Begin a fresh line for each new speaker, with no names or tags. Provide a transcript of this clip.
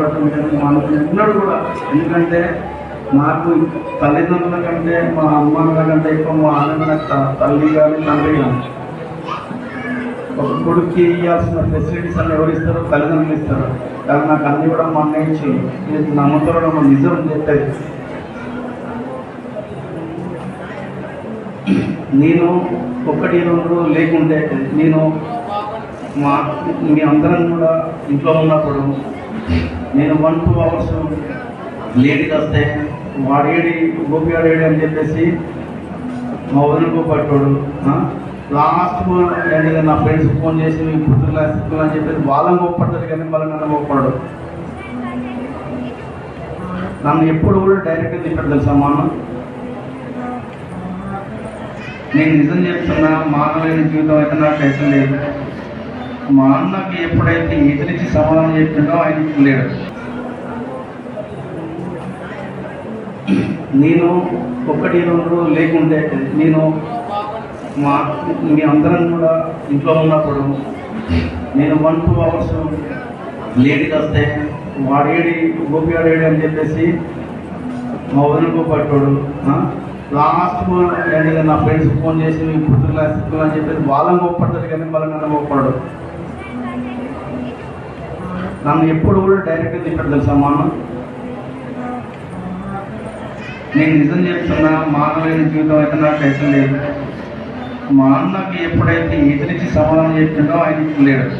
ఉన్నాడు కూడా ఎందుకంటే నాకు తల్లిదండ్రుల కంటే మా అమ్మ కంటే ఎక్కువ మా అన్న తల్లి కానీ తండ్రి కానీ ఒక కొడుక్కి ఇవ్వాల్సిన ఫెసిలిటీస్ అన్ని ఎవరు ఇస్తారో తల్లిదండ్రులు ఇస్తారు. కానీ నాకు అన్ని కూడా మా అన్నయ్య ఇచ్చి నేను నమ్ముతారో నిజం చెప్పేది. నేను ఒకటి రెండు లేకుంటే నేను మా మీ అందరం కూడా ఇంట్లో ఉన్నప్పుడు నేను వన్ టూ అవర్స్ లేట్గా వస్తే వాడేడి గోపి ఆడేడి అని చెప్పేసి మా వదిన పట్టాడు లాస్ట్ ఏంటంటే నా ఫ్రెండ్స్ ఫోన్ చేసి మీ పుత్రులు వేస్తున్నా అని చెప్పేసి వాళ్ళని గొప్పడతారు కానీ మళ్ళీ నన్ను గొప్పడు నన్ను ఎప్పుడు కూడా డైరెక్ట్గా తిప్పాడు తెలుసా మా నేను నిజం చెప్తున్నా మానవైన జీవితం అయితే నాకు టెన్షన్ లేదు. మా అన్నకి ఎప్పుడైతే ఎదిరించి సమాధానం చెప్పిందో ఆయన లేడు నేను ఒకటి రెండు లేకుంటే నేను మా మీ అందరం కూడా ఇంట్లో ఉన్నప్పుడు నేను వన్ టూ అవర్స్ లేట్కి వస్తే వాడేడి గోపి ఆడేడి అని చెప్పేసి మా వదిన పట్టాడు లాస్ట్ నా ఫ్రెండ్స్ ఫోన్ చేసి మీ పుత్రులు అని చెప్పేసి వాళ్ళని గొప్పడతారు కానీ వాళ్ళని నన్ను గొప్పడు నన్ను ఎప్పుడు కూడా డైరెక్ట్గా తిప్పాడు తెలుసా మా అన్న నేను నిజం చెప్తున్నా మానవైన జీవితం అయితే నాకు అయితే లేదు. మా అన్నకి ఎప్పుడైతే ఎదిరించి సమాధానం చెప్తుండో ఆయన లేడు.